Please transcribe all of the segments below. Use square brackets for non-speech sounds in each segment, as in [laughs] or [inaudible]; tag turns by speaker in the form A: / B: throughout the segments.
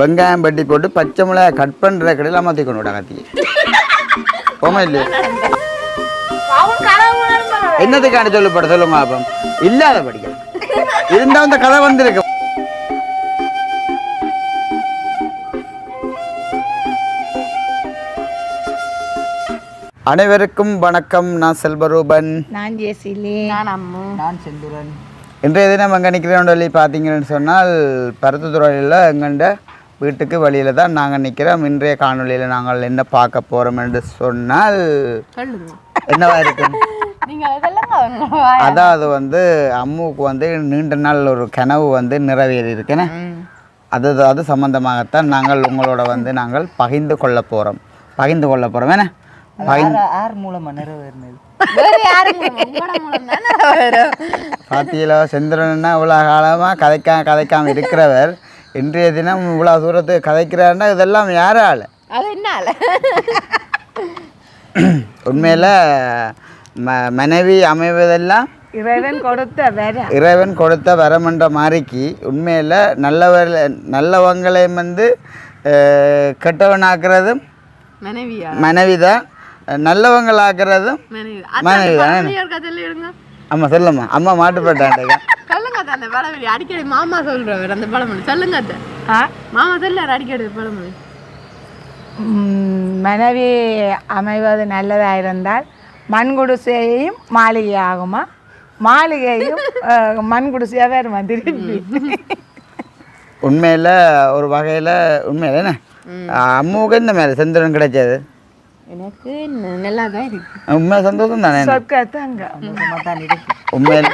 A: வெங்காயம் பட்டி போட்டு பச்சை மிளகாய் கட் பண்ணுற கடையில் அமர்த்தி கொண்டு விட கத்தி போமா இல்லையா. என்னத்துக்கான சொல்லப்பட சொல்லுங்க அப்போ. இல்லாத படிக்க. இருந்தா அந்த கதை வந்திருக்கு. அனைவருக்கும் வணக்கம். நான் செல்வரூபன்.
B: நான் ஜெசிலி. நான் அம்மு.
C: நான் செந்துரன்.
A: இன்றைய தினம் அங்கே நிற்கிறோம் சொல்லி பார்த்தீங்கன்னு சொன்னால் பருத்துத்துறையில் எங்கண்ட வீட்டுக்கு வழியில் தான் நாங்கள் நிற்கிறோம் இன்றைய காணொளியில் நாங்கள் என்ன பார்க்க போகிறோம் என்று சொன்னால் என்னவா இருக்கும்? [laughs] அதாவது வந்து அம்முவுக்கு வந்து நீண்ட நாள் ஒரு கனவு வந்து நிறைவேறி இருக்குன்னு அது அது சம்பந்தமாகத்தான் நாங்கள் உங்களோட வந்து நாங்கள் பகிர்ந்து கொள்ள போகிறோம் பகிர்ந்து கொள்ள போகிறோம் என்ன? பாத்தியில செந்திரன்னா இவ்வளோ காலமாக கதைக்காம கதைக்காம இருக்கிறவர். இன்றைய தினம் இவ்வளோ தூரத்துக்கு கதைக்கிறாருன்னா இதெல்லாம் யாரால
B: அது என்னால [coughs]
A: உண்மையில் ம மனைவி அமைவதெல்லாம்
B: இறைவன் கொடுத்த வேற
A: இறைவன் கொடுத்த வரமன்ற மாதிரிக்கு உண்மையில் நல்லவர் நல்லவங்களையும் வந்து கெட்டவனாக்குறதும்
B: மனைவியா?
A: மனைவி. தான் நல்லவங்களாக்குறதும்
B: மனைவி
A: மனைவி தான் ஆமாம் சொல்லும்மா. அம்மா மாட்டுப்பட்டாண்டேங்க
B: சொல்லுங்க அத்தை, அந்த பழமொழி. அடிக்கடி மாமா சொல்றவர் அந்த பழமொழி. சொல்லுங்க அத்தை. மாமா சொல்லாரு அடிக்கடி பழமொழி.
D: மனைவி அமைவது நல்லதாக இருந்தால் மண் குடிசையும் மாளிகை ஆகுமா மாளிகையும் அஹ், மண் குடிசையாக வேறு வந்துருக்கு
A: உண்மையில் ஒரு வகையில் உண்மையில் என்ன? அம்மாவுக்கு இந்த மாதிரி செந்திரன் கிடைச்சது.
B: எனக்கு நல்லா தான் இருக்கு.
A: உண்மை சந்தோஷம் தானே? உண்மையில்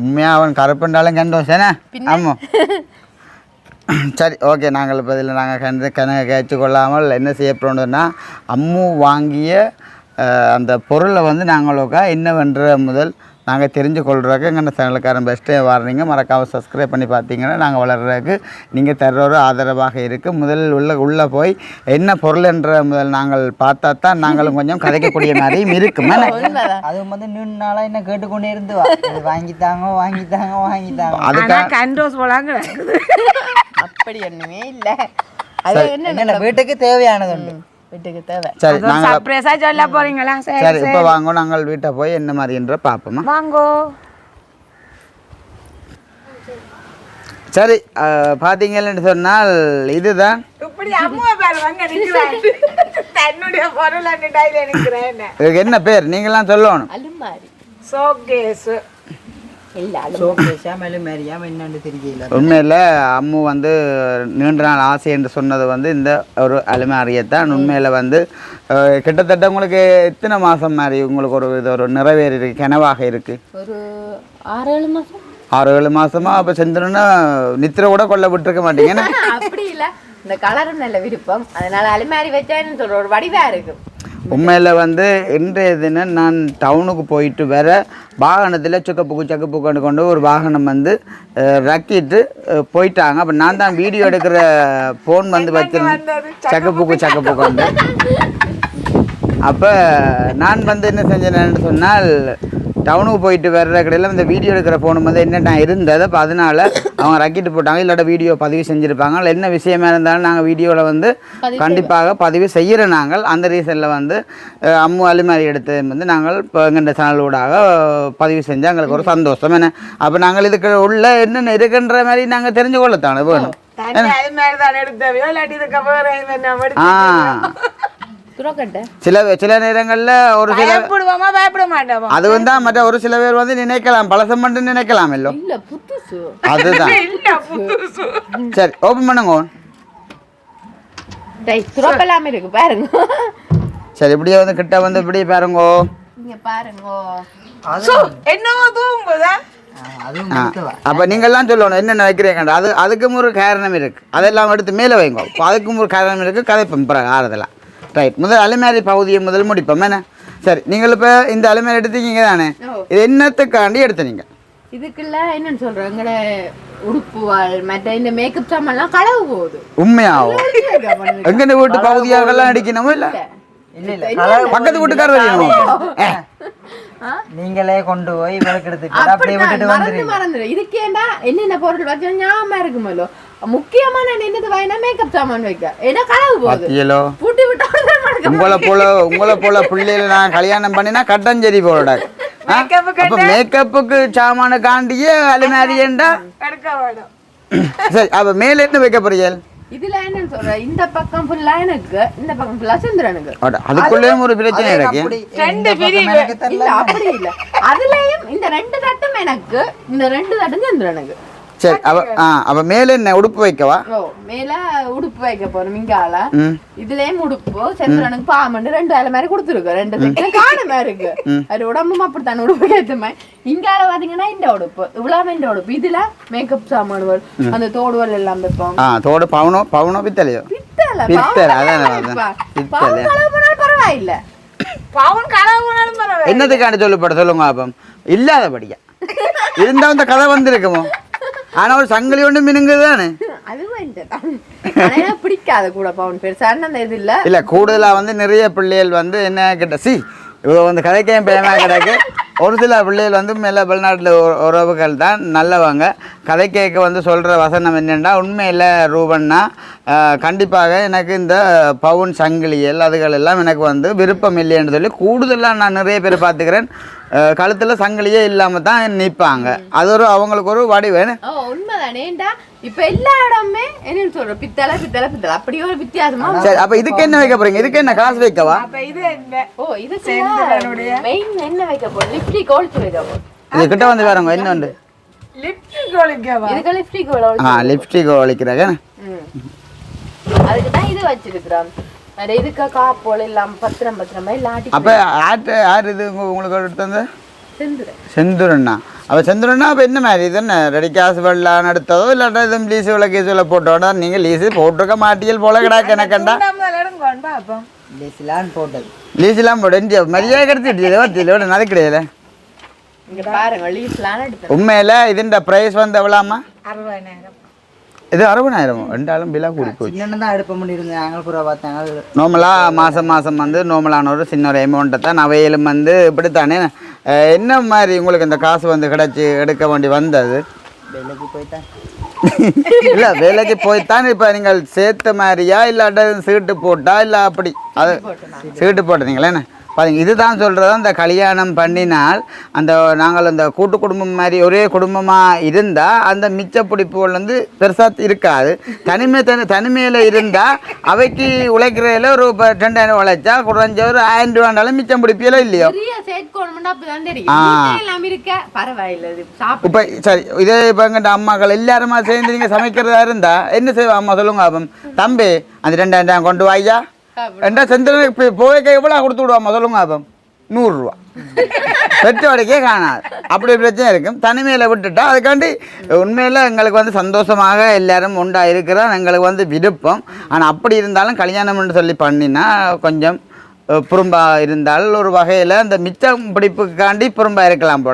A: உண்மையாக அவன் கருப்புண்டாலும் சந்தோஷம் என்ன? ஆமாம் சரி ஓகே நாங்கள் இப்போ இதில் நாங்கள் கண்டு கணக்கு கேட்டு கொள்ளாமல் என்ன செய்ய போகிறோம்னா அம்மு வாங்கிய அந்த பொருளை வந்து நாங்களுக்கா என்னவென்ற முதல் நாங்கள் தெரிஞ்சு கொள்றதுக்கு எங்கள் சேனலுக்காரன் பெஸ்ட்டே வர்றீங்க மறக்காம சப்ஸ்கிரைப் பண்ணி பார்த்தீங்கன்னா நாங்கள் வளர்கிறதுக்கு நீங்கள் தர்ற ஒரு ஆதரவாக இருக்குது முதலில் உள்ள உள்ளே போய் என்ன பொருள் என்ற முதல் நாங்கள் பார்த்தா தான் நாங்களும் கொஞ்சம் கதைக்கக்கூடிய மாதிரியும் இருக்கும்?
C: அதுவும் வந்து நீண்ட நாளா என்ன கேட்டுக்கொண்டே இருந்து வா. இது வாங்கித்தாங்க வாங்கித்தாங்க வாங்கித்தாங்க.
A: அதுக்கா
D: ஆனால் கண்டோஸ் போலாங்க
B: அப்படி ஒண்ணுமே இல்ல. அது என்ன
C: வீட்டுக்கு தேவையானது உண்டு.
B: வீட்டுக்கு தேவை.
A: சரி நாங்கள்
D: சொல்ல போறீங்களா? சரி
A: சரி இப்போ வாங்க நாங்கள் வீட்டை போய் என்ன மாதிரின்ற பார்ப்போமா?
D: வாங்கோ.
A: சரி பார்த்தீங்கன்னு சொன்னால் இதுதான். என்ன பேர்? நீங்களாம் சொல்லணும்.
C: சோகேஷா
A: உண்மையில் அம்மு வந்து நீண்ட நாள் ஆசை என்று சொன்னது வந்து இந்த ஒரு அலுமாரியத்தான் உண்மையில் வந்து கிட்டத்தட்ட உங்களுக்கு எத்தனை மாதம் மாதிரி உங்களுக்கு ஒரு இது ஒரு நிறைவேறி இருக்கு கனவாக இருக்குது
B: ஒரு ஆறு ஏழு மாசம்.
A: ஆறு ஏழு மாதமா அப்போ செஞ்சிருன்னா நித்திர கூட கொல்ல விட்டுருக்க மாட்டீங்கன்னா [laughs]
B: அப்படி இல்ல. இந்த கலரும் நல்ல விருப்பம். அதனால அலுமாரி வச்சான்னு சொல்ற ஒரு வடிவா இருக்கு.
A: உண்மையில் வந்து இன்றைய தினம் நான் டவுனுக்கு போயிட்டு வர வாகனத்தில் சுக்கப்புக்கு சக்கப்புக்கு கொண்டு ஒரு வாகனம் வந்து ரக்கிட்டு போயிட்டாங்க. அப்போ நான் தான் வீடியோ எடுக்கிற ஃபோன் வந்து வச்சிருந்தேன் சக்கப்புக்கு சக்கப்புக்கு வந்து. அப்போ நான் வந்து என்ன செஞ்சேன்னு சொன்னால் டவுனுக்கு போயிட்டு வர்ற கடையில் இந்த வீடியோ எடுக்கிற ஃபோனு வந்து என்ன நான் இருந்தது? அப்போ அதனால அவங்க ரக்கிட்டு போட்டாங்க. இல்லாட்ட வீடியோ பதிவு செஞ்சுருப்பாங்க. அதில் என்ன விஷயமா இருந்தாலும் நாங்கள் வீடியோவில் வந்து கண்டிப்பாக பதிவு செய்கிற நாங்கள். அந்த ரீசனில் வந்து அம்மு அலுமாரி எடுத்து வந்து நாங்கள் இப்போ எங்கள் சேனலூடாக பதிவு செஞ்சு எங்களுக்கு ஒரு சந்தோஷம். என்ன? அப்போ நாங்கள் இதுக்கு உள்ள என்னென்ன இருக்குன்ற மாதிரி நாங்கள் தெரிஞ்சு கொள்ளத்தானே வேணும் ஆ. சில சில நேரங்களில் ஒரு சில
D: பயப்பட மாட்டோமா
A: அது வந்து மற்ற ஒரு சில பேர் வந்து நினைக்கலாம் பழசம் மட்டும் நினைக்கலாம் இல்லோ
B: இல்ல புதுசு
A: அதுதான். [laughs] சரி ஓப்பன் பண்ணுங்க.
B: இருக்கு பாருங்க.
A: சரி இப்படியே வந்து கிட்ட வந்து இப்படியே பாருங்கோ.
B: இங்க பாருங்க.
D: என்னவோ தூங்குதா.
C: அதுவும்
A: ஆ,
C: எடுத்துவா
A: அப்ப நீங்கெல்லாம் சொல்லணும் என்னென்ன வைக்கிறீங்க அது அதுக்கும் ஒரு காரணம் இருக்கு. அதெல்லாம் எடுத்து மேலே வைங்க. அதுக்கும் ஒரு காரணம் இருக்கு கதைப்போம் பிறகு ஆறுதலாம் ரைட் முதல் அலுமாரி பகுதியை முதல் முடிப்போம். என்ன? சரி நீங்கள் இப்போ இந்த அலுமாரி எடுத்தீங்க தானே? இது என்னத்துக்காண்டி எடுத்தீங்க
B: இதுக்குள்ள என்னன்னு சொல்றோம் எங்கட உடுப்புவாள் மற்ற இந்த மேக்கப் சாமான்லாம் களவு போகுது.
A: உண்மையாகும் எங்க வீட்டு பகுதியாகலாம் அடிக்கணுமோ இல்லை? பக்கத்து வீட்டுக்காரர் வரணும்
C: நீங்களே கொண்டு போய் விளக்கு எடுத்துட்டு அப்படியே விட்டுட்டு
B: மறந்து
C: வந்துருங்க
B: மறந்துடும் இதுக்கேண்டா என்னென்ன பொருள் வச்சா ஞாபகம் முக்கியமான என்னது வாங்கினா மேக்கப் சாமான் வைக்க. ஏன்னா கனவு போகுது. பூட்டி விட்டா
A: உங்களை போல [laughs] உங்களை போல பிள்ளைகளை நான் கல்யாணம் பண்ணினா கட்டஞ்சேரி போட அப்ப மேக்கப்புக்கு சாமான காண்டியே அலுமாரியண்டா சரி அப்ப மேல என்ன வைக்க போறீங்க?
B: இதுல என்னன்னு சொல்ற? இந்த பக்கம் ஃபுல்லா எனக்கு இந்த பக்கம் ஃபுல்லா சந்திரனுக்கு.
A: அட, அதுக்குள்ளேயும் ஒரு பிரச்சனை இருக்கு.
D: ரெண்டு பிரிவு.
C: எனக்கு தெரியல.
B: இல்ல அப்படி இல்ல. அதுலயும் இந்த ரெண்டு தட்டும் எனக்கு இந்த ரெண்டு தட்டும் சந்திரனுக்கு.
A: சரி அப்ப ஆ அப்ப மேல என்ன உடுப்பு வைக்கவா?
B: மேல உடுப்பு வைக்க போறோம் இங்கால.
A: ம்.
B: இதுலயும் உடுப்பு சந்திரனுக்கு பாமண்டு ரெண்டு வேலை மாதிரி கொடுத்துருக்கு ரெண்டு செட்டு காணமா இருக்கு. அது உடம்பும் அப்படித்தான் உடுப்பு ஏத்த மாதிரி. இங்கால பாத்தீங்கன்னா இந்த உடுப்பு இவ்வளவு இந்த உடுப்பு. இதுல மேக்கப் சாமான் வரும் அந்த தோடுவல் எல்லாம் வைப்போம்.
A: ஆ தோடு பவுனோ பவுனோ பித்தலையோ
B: பித்தளை
A: பித்தளை,
B: பாவம்
A: அதான்
B: கலவு போனாலும் பரவாயில்ல.
D: பவுன் கனவு போனாலும் பரவாயில்லை.
A: என்னத்துக்காண்டி சொல்லப்பட சொல்லுங்க அப்பம் இல்லாதபடியா. இருந்தா அந்த கதை வந்திருக்குமோ? ஆனா ஒரு சங்கிலி ஒன்று மினுங்குது தானே?
B: அதுவும் இந்த தான். ஆனா எனக்கு பிடிக்காது கூட பவுன் பெருசான அந்த இது இல்ல.
A: இல்ல கூடுதலா வந்து நிறைய பிள்ளைகள் வந்து என்ன கிட்ட சி இவ வந்து கதைக்கையும் பேமா கிடக்கு. ஒரு சில பிள்ளைகள் வந்து மேல வெளிநாட்டில் உறவுகள் தான் நல்லவங்க. கதை கேட்க வந்து சொல்கிற வசனம் என்னென்னா உண்மையில் ரூபன்னா கண்டிப்பாக எனக்கு இந்த பவுன் சங்கிலியல் அதுகள் எல்லாம் எனக்கு வந்து விருப்பம் இல்லைன்னு சொல்லி கூடுதலாக நான் நிறைய பேர் பார்த்துக்கிறேன். கழுத்தில் சங்கிலியே இல்லாமல் தான் நிற்பாங்க அது ஒரு அவங்களுக்கு ஒரு வடிவேன்
B: ஓ உண்மைதானே? ஏன்டா இப்ப எல்லா இடமுமே என்னன்னு சொல்ற? பித்தளை பித்தளை பித்தளை. அப்படி ஒரு வித்தியாசமா
A: சரி அப்போ இதுக்கு என்ன வைக்க போகிறீங்க இதுக்கு என்ன காசு வைக்கவா?
D: அப்ப இது
B: ஓ இது மெயின் என்ன? வைக்க போறோம் லிப்டிக் ஒழிச்சு வைக்க போறோம்
A: இது கிட்ட வந்து பாருங்க என்ன உண்டு
D: லிப்டிக் ஒழிக்கவா
B: இதுக்கு லிப்டிக்
A: ஆ லிப்ஸ்டிக் ஒழிக்கிறாங்க
B: அதுக்கு தான் இது வச்சிருக்கிறோம். வேற இதுக்கு காப்போல் இல்லாம பத்திரம் பத்திரமா? இல்லாட்டி
A: அப்போ யார்கிட்ட யார் இது உங்க- உங்களுக்கு எடுத்து வந்து
B: செந்துறேன்
A: செந்துரண்ணா. அப்போ செந்துரண்ணா அப்போ என்ன மாதிரி இது என்ன ரெடி காசு வெள்ளான்னு எடுத்ததோ இல்லாட்டா எதுவும் லீஸு வில கீஸுல போட்டோடா நீங்கள் லீஸு போட்டிருக்க மாட்டியல் போல கிடாக்க எனக்கண்டா
D: பாப்போம்.
C: லேசிலான்னு போட்டது.
A: லீஸ்லாம் போட்டு இந்தியா மரியாதை கிடைச்சிட்டு வத்தியில் நது கிடையாது.
B: இங்க பாருங்க லீஸ்லாம் எடுத்தேன்
A: உண்மையில் இதுன்ற ப்ரைஸ் வந்து எவ்வளோமா
D: அறுபதாயிரம்.
A: இது அறுபதாயிரம். ரெண்டாலும் பிலா கூடி போச்சு.
C: சின்ன தான் அடுப்ப முடியிருந்தேன் நாங்கள் பூரா பார்த்தாங்க.
A: நார்மலாக மாதம் மாதம் வந்து நார்மலான ஒரு சின்ன ஒரு அமௌண்ட்டை தான் நவையிலும் வந்து இப்படித்தானே. என்ன மாதிரி உங்களுக்கு இந்த காசு வந்து கிடச்சி எடுக்க வேண்டி வந்தது?
C: வேலைக்கு போயிட்டேன். [laughs]
A: இல்ல வேலைக்கு போய்த்தான் இப்ப நீங்கள் சேர்த்த மாதிரியா இல்லாட்ட சீட்டு போட்டா இல்ல அப்படி? அது சீட்டு போட்டீங்களே என்ன? பாருங்க இதுதான் சொல்றது அந்த கல்யாணம் பண்ணினால் அந்த நாங்கள் அந்த கூட்டு குடும்பம் மாதிரி ஒரே குடும்பமா இருந்தா அந்த மிச்ச பிடிப்புகள் வந்து பெருசா இருக்காது. தனிமை தனி தனிமையில இருந்தா அவைக்கு உழைக்கிறதுல ஒரு இப்போ ரெண்டாயிரம் உழைச்சா குறைஞ்ச ஒரு ஆயிரம் ரூபாண்டாலும் மிச்சம் பிடிப்பியலோ இல்லையோ? இப்போ சரி இதே இப்போ எங்கிட்ட அம்மாக்கள் எல்லாருமா சேர்ந்து நீங்கள் சமைக்கிறதா இருந்தா என்ன செய்வா? அம்மா சொல்லுங்க அப்போ. தம்பி அந்த ரெண்டாயிரம் கொண்டு வாய்யா? ரெண்டா செந்தில் போய்க்க எவ்வளோ கொடுத்து விடுவாம்மா சொல்லுங்க அப்போ நூறுரூவா பெற்றோடைக்கே காணாது. அப்படி பிரச்சனை இருக்கும். தனிமையில் விட்டுட்டா அதுக்காண்டி உண்மையில் எங்களுக்கு வந்து சந்தோஷமாக எல்லாரும் உண்டா இருக்கிறோம். எங்களுக்கு வந்து விருப்பம். ஆனால் அப்படி இருந்தாலும் கல்யாணம்னு சொல்லி பண்ணினா கொஞ்சம் புறம்பா இருந்தால் ஒரு வகையில் அந்த மிச்சம் பிடிப்புக்காண்டி புறம்பா இருக்கலாம்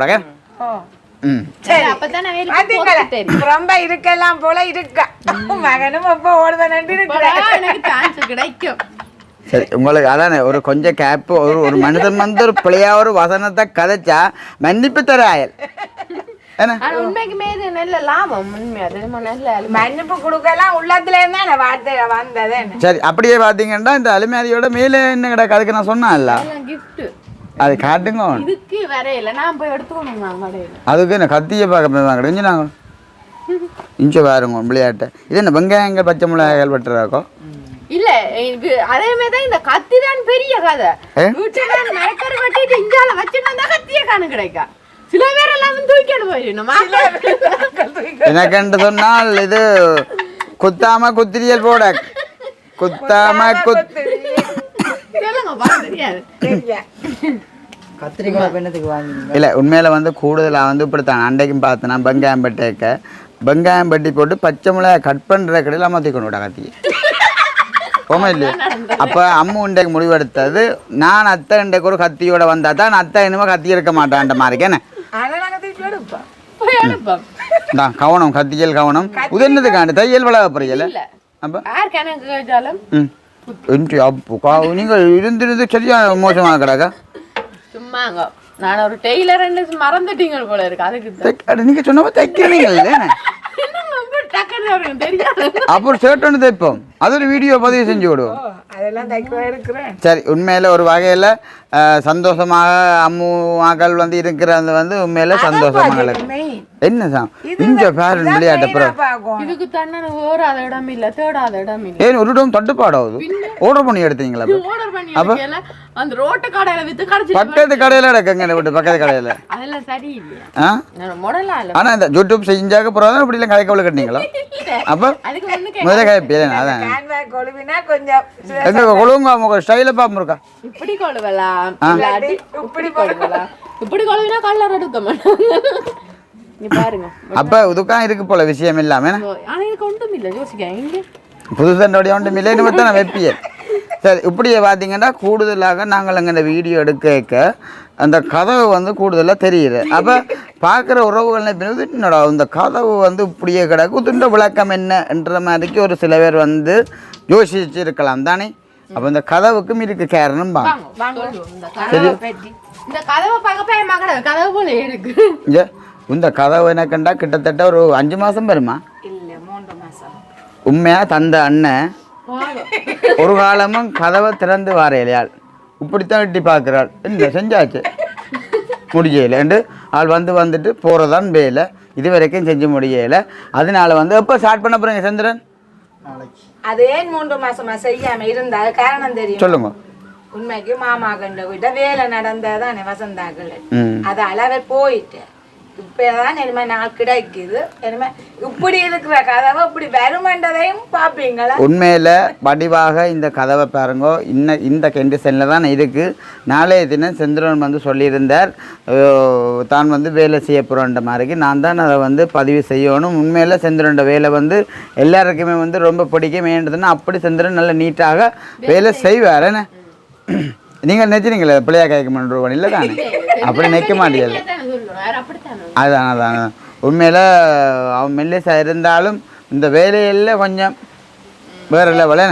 D: ரொம்ப இருக்கலாம் போல இருக்கா? மகனும் அப்ப
B: கிடைக்கும்.
A: சரி உங்களுக்கு அதானே ஒரு கொஞ்சம் கேப்பு ஒரு ஒரு மனுஷன் வந்து ஒரு பிள்ளையா ஒரு வசனத்தை கதைச்சா மன்னிப்பு தர ஆயல் என்ன?
B: ஆனா உண்மைக்குமே இது நல்ல லாபம் உண்மையா தெரியுமா நல்ல லாபம்.
D: மன்னிப்பு கொடுக்கலாம் உள்ளத்துல இருந்தா அந்த வார்த்தை வந்தது
A: சரி அப்படியே பார்த்தீங்கன்னா இந்த அலுமாரியோட மேலே என்ன கிடக்கு? அதுக்கு நான் சொன்னேன்ல. அது காட்டுங்க.
B: இதுக்கு வரையில நான் போய் எடுத்துக்கணும் நான் கடையில.
A: அதுக்கு என்ன கத்தியை பார்க்க வாங்க இஞ்சி இஞ்சி பாருங்க விளையாட்டை இது என்ன வெங்காயங்கள் பச்சை மிளகாய்கள் வெட்டுறாக்கோ
B: இல்ல இது அதே மாதிரி தான் இந்த கத்தி தான் பெரிய கதை? வீட்டுல நான் மரக்கறி வெட்டிட்டு இஞ்சால வச்சுட்டு வந்தா கத்தியே காணு கிடைக்கா. சில பேர் எல்லாம் தூக்கிட்டு போயிடணும்
A: எனக்கென்று சொன்னால் இது குத்தாம குத்திரியல் போட. குத்தாம குத்
B: சொல்லுங்க பாக்க தெரியாது.
C: கத்திரிக்காய் பெண்ணத்துக்கு வாங்கினீங்க
A: இல்லை உண்மையில் வந்து கூடுதலாக வந்து இப்படித்தான். அன்றைக்கும் பார்த்தேன்னா வெங்காயம் பட்டேக்க வெங்காயம் பட்டி போட்டு பச்சை மிளகாய் கட் பண்ணுற கடையில் மாற்றி கொண்டு விட கத்தி போமா இல்லையா அப்போ அம்மு உண்டைக்கு முடிவெடுத்தது. நான் அத்தை இன்றைக்கு ஒரு கத்தியோட வந்தா தான் நான் அத்தை இனிமேல் கத்தி இருக்க மாட்டான்ற மாதிரி. என்ன?
D: நாங்க
A: கவனம் கத்தியல் கவனம். உதர்னதுக்காண்டு தையல் வளர போறீங்கல்ல? அப்போ?
B: யார் கணக்கு கேட்டாலும்?
A: ம். இன்று அப்போ கா நீங்கள் இருந்திருந்து சரியாக மோசமாக கிடக்கா
B: சும்மாங்க. நான் ஒரு டெய்லர் மறந்துட்டீங்க போல இருக்கு. அதுக்கு
A: நீங்கள் சொன்னப்போ தைக்கிறீங்கல்ல
B: என்னங்க இப்படி டக்கு அவருக்கு தெரியாது
A: அப்புறம் ஷர்ட் ஒன்று தைப்போம். அது ஒரு வீடியோ பதிவு செஞ்சு விடுவோம். சரி உண்மையில் ஒரு வகையில் சந்தோஷமாக அம்மு மகள் வந்து இருக்கிறது வந்து உண்மையில சந்தோஷமாக இருக்கு என்ன சாம்? இந்த பேரன் விளையாட்டு அப்புறம்
D: பார்க்கும்
B: இதுக்கு தண்ணி ஓடாத இடம் இல்ல தேடாத இடம் இல்ல.
A: ஏன் ஒரு இடம் தட்டுப்பாடாகுது ஆர்டர் பண்ணி எடுத்தீங்களா அப்ப? [laughs]
B: ஆர்டர் பண்ணி வைக்கல அந்த ரோட்டு கடையில வித்து கடைச்சி
A: பக்கத்து கடையில் எடுக்கங்க விட்டு பக்கத்து கடையில்.
B: அதெல்லாம் முடலாம் இல்ல.
A: ஆனால் இந்த யூடியூப் செஞ்சாக்க அப்புறம் தான் இப்படிலாம் கதைக்கவலை கட்டினீங்களா? [laughs] அப்போ?
B: அதுக்கு வந்து
A: முதல்ல கதைப்பேன் அதான்.
D: கொஞ்சம்
A: எங்க கொழுவுங்க அவங்க ஸ்டைல பாப்போம் இருக்கா?
B: இப்படி கொழுவலாம் இல்லாட்டி இப்படி இப்படி கொழுவினா கல்லர் எடுக்க மாட்டாங்க நீ பாருங்க
A: அப்ப இதுக்காக இருக்கு போல விஷயம் இல்லாம என்ன?
B: ஆனா இதுக்கு ஒன்றும் இல்ல யோசிக்க
A: ஒன்றும் வைப்பியே சரி இப்படியே பார்த்தீங்கன்னா கூடுதலாக நாங்கள் அங்கே இந்த வீடியோ எடுக்க அந்த கதவு வந்து கூடுதலாக தெரியுது அப்போ பார்க்குற உறவுகள் பிறகு என்னடா இந்த கதவு வந்து இப்படியே கிடக்கு துண்ட விளக்கம் என்னன்ற மாதிரிக்கு ஒரு சில பேர் வந்து யோசிச்சு இருக்கலாம் தானே அப்போ இந்த கதவுக்கும் இருக்கு காரணம்
B: சொல்லுவோம். இந்த கதவை பார்க்க கதவு போல இருக்கு.
A: இங்கே இந்த கதவு எனக்குண்டா கிட்டத்தட்ட ஒரு அஞ்சு மாதம் வருமா?
D: இல்ல மூன்று மாசம்.
A: உண்மையாக தந்த அண்ணன். ஒரு காலமும் கதவை திறந்து வாரையிலையாள் இப்படித்தான் எட்டி பார்க்குறாள். என்ன செஞ்சாச்சு? முடியல. என்று ஆள் வந்து வந்துட்டு போகிறதான் வேலை. இது வரைக்கும் செஞ்சு முடியல. அதனால வந்து எப்போ ஸ்டார்ட் பண்ண போகிறீங்க சந்திரன்?
D: அது ஏன் மூன்று மாசமா செய்யாம இருந்தா காரணம் தெரியும்?
A: சொல்லுங்க.
D: உண்மைக்கு மாமா கண்ட விட்ட வேலை நடந்ததானே வசந்தாக்கள்
A: ம்.
D: அது அளவே போயிட்டு. இப்பதான் இனிமே நாள் கிடைக்குது. இனிமே இப்படி இருக்கிற கதவை இப்படி வருமன்றதையும் பாப்பீங்களா
A: உண்மையில் வடிவாக இந்த கதவை பாருங்க இன்ன இந்த கண்டிஷனில் தான் இருக்குது நாளைய தினம் செந்திரன் வந்து சொல்லியிருந்தார் தான் வந்து வேலை செய்ய போகிறோன்ற மாதிரிக்கு. நான் தான் அதை வந்து பதிவு செய்யணும். உண்மையில் செந்திரனோட வேலை வந்து எல்லாருக்குமே வந்து ரொம்ப பிடிக்கும். ஏன்றதுன்னா அப்படி செந்திரன் நல்ல நீட்டாக வேலை செய்வார். என்ன? நீங்கள் நினைச்சிருங்களே பிள்ளையா கேட்க மாட்டேன் இல்லை தானே? [laughs] அப்படி நிற்க மாட்டேங்குது
B: வேற
A: அதான் அதான். உண்மையில் அவன் மெல்லிசா இருந்தாலும் இந்த வேலையில் கொஞ்சம் வேறு லெவல்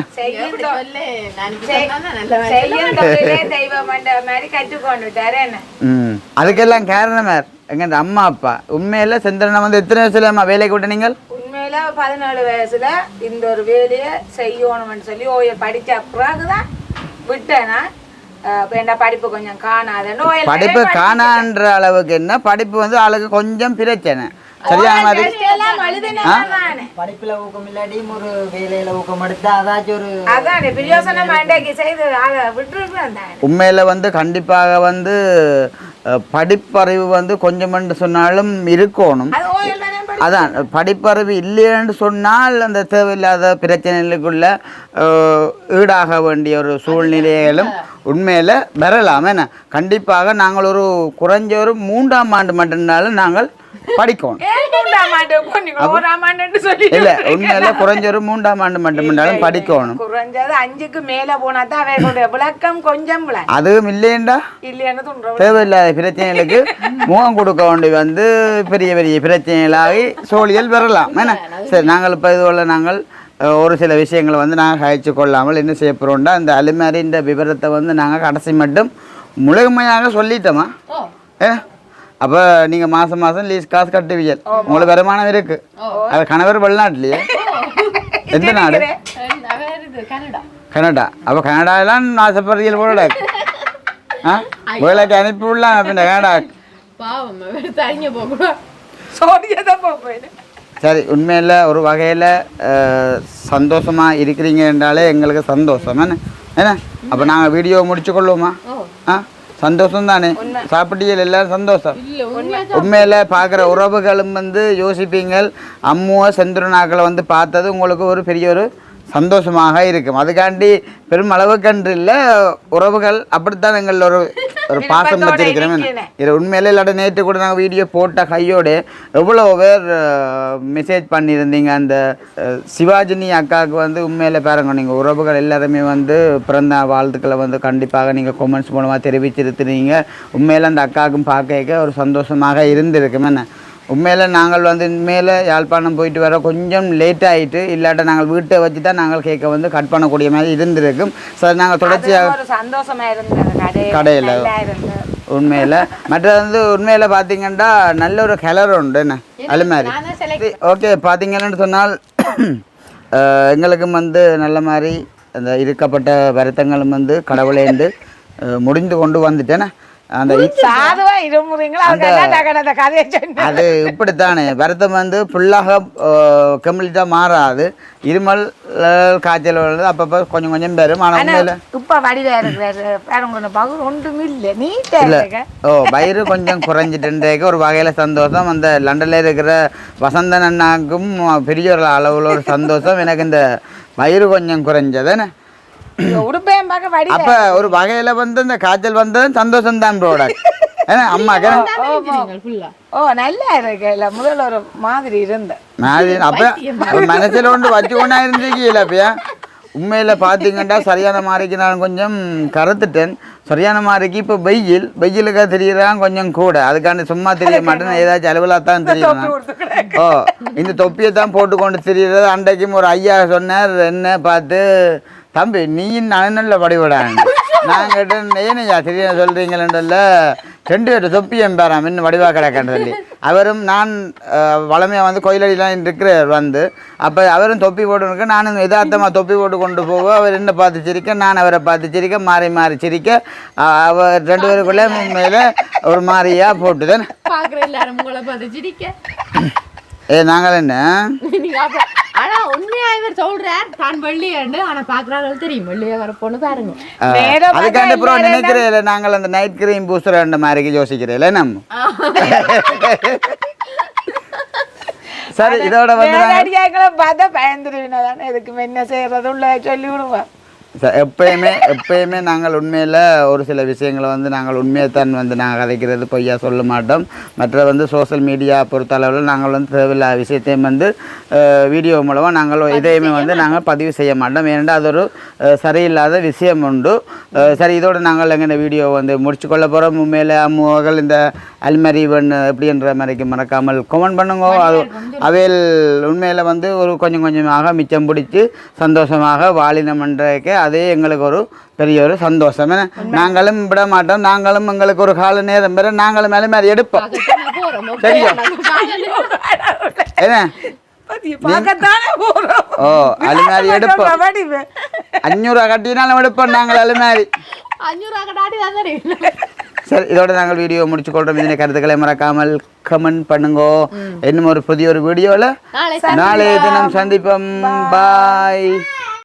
A: அதுக்கெல்லாம் காரணம் யார்? எங்கள் அம்மா அப்பா. உண்மையில் செந்திரனை வந்து எத்தனை வயசுல அம்மா வேலைக்கு விட்ட நீங்கள்?
D: உண்மையில பதினாலு வயசுல இந்த ஒரு வேலையை செய்யணும்னு சொல்லி ஓய படிச்ச பிறகுதான் விட்டேனா படிப்பு கொஞ்சம்
A: காணான்ற அளவுக்கு என்ன? படிப்பு வந்து ஆளுக்கு கொஞ்சம் பிரச்சனை. சரியான மாதிரி
C: படிப்புல ஊக்கம் இல்லாட்டியும் ஒரு வேலையில ஊக்கம் எடுத்தா அதாச்சும் ஒரு
A: உண்மையில் வந்து கண்டிப்பாக வந்து படிப்பறிவு வந்து கொஞ்சமென்று சொன்னாலும் இருக்கணும். அதான் படிப்பறிவு இல்லைன்னு சொன்னால் அந்த தேவையில்லாத பிரச்சனைகளுக்குள்ள ஈடாக வேண்டிய ஒரு சூழ்நிலைகளும் உண்மையில் வரலாம். என்ன கண்டிப்பாக நாங்கள் ஒரு குறைஞ்ச ஒரு மூன்றாம் ஆண்டு மட்டும்னாலும் நாங்கள் படிக்கணும் இல்லை உண்மையில குறைஞ்ச ஒரு மூன்றாம் ஆண்டு மட்டும்னாலும் படிக்கணும்.
D: குறைஞ்சது அஞ்சுக்கு மேல போனா தான் விளக்கம் கொஞ்சம்.
A: அதுவும் இல்லையேண்டா?
D: இல்லைன்னு தோன்ற
A: தேவையில்லாத பிரச்சனைகளுக்கு முகம் கொடுக்க வேண்டி வந்து பெரிய பெரிய பிரச்சனைகளாகி சோழியல் வரலாம் என்ன? சரி நாங்கள் இப்போ இதுவரை நாங்கள் ஒரு சில விஷயங்களை வந்து நாங்கள் கழிச்சு கொள்ளாமல் என்ன செய்ய போகிறோம்டா இந்த அலுமாரின்ற விவரத்தை வந்து நாங்கள் கடைசி மட்டும் முழுமையாக சொல்லிட்டோமா? ஏ? அப்போ நீங்கள் மாதம் மாதம் லீஸ் காசு கட்டுவீங்க. உங்களுக்கு வருமானம் இருக்கு. அது கணவர் வெளிநாட்டிலேயே. [laughs] எந்த நாடு?
B: கனடா.
A: கனடா. அப்போ கனடாலாம் ஆசைப்படுறீங்க போல ஆ? வேலைக்கு அனுப்பி விடலாம் அப்படின்னா கனடா. சரி உண்மையில் ஒரு வகையில் சந்தோஷமாக இருக்கிறீங்க என்றாலே எங்களுக்கு சந்தோஷம். என்ன? என்ன? அப்போ நாங்கள் வீடியோ முடிச்சு கொள்வோமா ஆ? சந்தோஷம் தானே சாப்பிட்டீங்க எல்லாரும் சந்தோஷம். உண்மையில் பார்க்குற உறவுகளும் வந்து யோசிப்பீங்கள். அம்முவ செந்துருநாக்களை வந்து பார்த்தது உங்களுக்கு ஒரு பெரிய ஒரு சந்தோஷமாக இருக்கும். அதுக்காண்டி பெரும் அளவுக்கன்று இல்லை உறவுகள் அப்படித்தான் எங்கள் ஒரு ஒரு பாசம் வச்சிருக்கிறோம் இது உண்மையிலே இல்லாட்ட நேற்று கூட நாங்கள் வீடியோ போட்ட கையோடு எவ்வளோ பேர் மெசேஜ் பண்ணியிருந்தீங்க அந்த சிவாஜினி அக்காவுக்கு வந்து உண்மையில பாருங்க நீங்கள் உறவுகள் எல்லாருமே வந்து பிறந்த வாழ்த்துக்களை வந்து கண்டிப்பாக நீங்கள் கொமெண்ட்ஸ் மூலமாக தெரிவிச்சிருக்கிறீங்க. உண்மையில அந்த அக்காவுக்கும் பார்க்க ஒரு சந்தோஷமாக இருந்திருக்கும். உண்மையில் நாங்கள் வந்து உண்மையில் யாழ்ப்பாணம் போயிட்டு வர கொஞ்சம் லேட் ஆகிட்டு இல்லாட்ட நாங்கள் வீட்டை வச்சு தான் நாங்கள் கேக்கை வந்து கட் பண்ணக்கூடிய மாதிரி இருந்திருக்கும். சார் நாங்கள் தொடர்ச்சியாக
D: ஒரு சந்தோஷமா இருந்தது கடையில்
A: உண்மையில். மற்றது வந்து உண்மையில் பார்த்தீங்கன்னா நல்ல ஒரு கலர் உண்டு என்ன? அது மாதிரி ஓகே பார்த்தீங்கன்னு சொன்னால் [clears throat] எங்களுக்கும் வந்து நல்ல மாதிரி அந்த இருக்கப்பட்ட வருத்தங்களும் வந்து கடவுளேந்து முடிந்து கொண்டு வந்துட்டேனே அந்த
D: சாதுவா இருமுறீங்களா? அந்த கதையை
A: அது இப்படித்தானே. வருத்தம் வந்து ஃபுல்லாக கம்ப்ளீட்டாக மாறாது. இருமல் காய்ச்சல் வருது. அப்பப்போ கொஞ்சம் கொஞ்சம் பெறும். ஆனால் உண்மையில்
D: இப்ப வடிவா இருக்கிறாரு. பேரங்க பகுர் ஒன்றும் இல்லை.
A: ஓ வயிறு கொஞ்சம் குறைஞ்சிட்டுன்றேக்கு ஒரு வகையில் சந்தோஷம். அந்த லண்டனில் இருக்கிற வசந்தன் அண்ணாக்கும் பெரிய ஒரு அளவில் ஒரு சந்தோஷம். எனக்கு இந்த வயிறு கொஞ்சம் குறைஞ்சதுன்னு
D: உடுப்பையும் பார்க்க வடி
A: அப்போ ஒரு வகையில் வந்து இந்த காய்ச்சல் வந்தது சந்தோஷம் தான் ப்ரோடக்ட் அம்மாக்கு
D: ஓ நல்லா இருக்கு. இல்ல முதல்ல ஒரு மாதிரி இருந்தேன்
A: மாதிரி அப்போ மனசில் ஒன்று வச்சு கொண்டா இருந்துக்கல அப்பயா? உண்மையில் பார்த்தீங்கன்னா சரியான மாதிரிக்கு நான் கொஞ்சம் கருத்துட்டேன். சரியான மாதிரிக்கு இப்போ வெயில் வெயிலுக்காக தெரியறான் கொஞ்சம் கூட. அதுக்காண்டி சும்மா தெரிய மாட்டேன் ஏதாச்சும் அலுவலாக தான் தெரியும்? ஓ இந்த தொப்பியை தான் போட்டு கொண்டு திரியிறது. அன்றைக்கும் ஒரு ஐயா சொன்னார் என்ன பார்த்து தம்பி நீ நல்ல படிவிடாங்க நான் கேட்டேன் ஏனையா தெரிய சொல்கிறீங்களேன்றல ரெண்டு பேர் தொப்பி எம்பாராம் இன்னும் வடிவா கிடக்கன்னு சொல்லி. அவரும் நான் வளமையாக வந்து கோயிலடிலாம் இருக்கிறார் வந்து. அப்போ அவரும் தொப்பி போட்டு நானும் யதார்த்தமாக தொப்பி போட்டு கொண்டு போக அவர் என்ன பார்த்து சிரிக்க நான் அவரை பார்த்து சிரிக்க மாறி மாறி சிரிக்க அவர் ரெண்டு பேருக்குள்ளே மேலே ஒரு மாதிரியா போட்டுதான்.
B: பாக்குற எல்லாரும் உங்களை பார்த்து சிரிக்க.
A: ஏ நாங்கள் என்ன?
B: ஆனா உண்மையா இவர் சொல்றார் தான் வெள்ளியாண்டு ஆனா பாக்குறாங்க தெரியும். வெள்ளியா வர பொண்ணு பாருங்க.
A: அதுக்காண்டி நினைக்கிறேன் நாங்கள் அந்த நைட் கிரீம் பூசுற மாதிரி யோசிக்கிறேன் நம்ம சரி இதோட வந்து
D: பார்த்தா பயந்துருவினா தானே எதுக்கு என்ன செய்யறது உள்ள சொல்லி விடுவேன்
A: எப்பயுமே எப்பயுமே நாங்கள் உண்மையில் ஒரு சில விஷயங்களை வந்து நாங்கள் உண்மையை தான் வந்து நாங்கள் கதைக்கிறது பொய்யா சொல்ல மாட்டோம். மற்ற வந்து சோஷியல் மீடியா பொறுத்தளவில் நாங்கள் வந்து தேவையில்லாத விஷயத்தையும் வந்து வீடியோ மூலமாக நாங்கள் இதையுமே வந்து நாங்கள் பதிவு செய்ய மாட்டோம். ஏனென்றால் அது ஒரு சரியில்லாத விஷயம் உண்டு. சரி இதோட நாங்கள் எங்கள் வீடியோ வந்து முடிச்சு கொள்ள போகிறோம் உண்மையில் அம்முவர்கள் இந்த அல்மரி வன் எப்படின்ற மாதிரிக்கு மறக்காமல் கமெண்ட் பண்ணுங்க. அது அவையில் உண்மையில் வந்து ஒரு கொஞ்சம் கொஞ்சமாக மிச்சம் பிடிச்சி சந்தோஷமாக வாழினம்ன்றதுக்கு அதே எங்களுக்கு ஒரு பெரிய ஒரு சந்தோஷம். ஏன்னா நாங்களும் விட மாட்டோம். நாங்களும் எங்களுக்கு ஒரு கால நேரம் பெற நாங்களும் மேலே மாதிரி எடுப்போம் சரியா? [laughs] என்ன? ஓ அலுமாரி எடுப்போம்.
D: வடிவு
A: அஞ்சூறு கட்டினாலும் எடுப்போம் நாங்கள் அலுமாரி. சரி இதோட நாங்கள் வீடியோ முடிச்சு கொள்றோம். இதனை கருத்துக்களை மறக்காமல் கமெண்ட் பண்ணுங்க. இன்னும் ஒரு புதிய ஒரு வீடியோவில்
B: நாளை
A: நாளைய தினம் சந்திப்போம். பாய்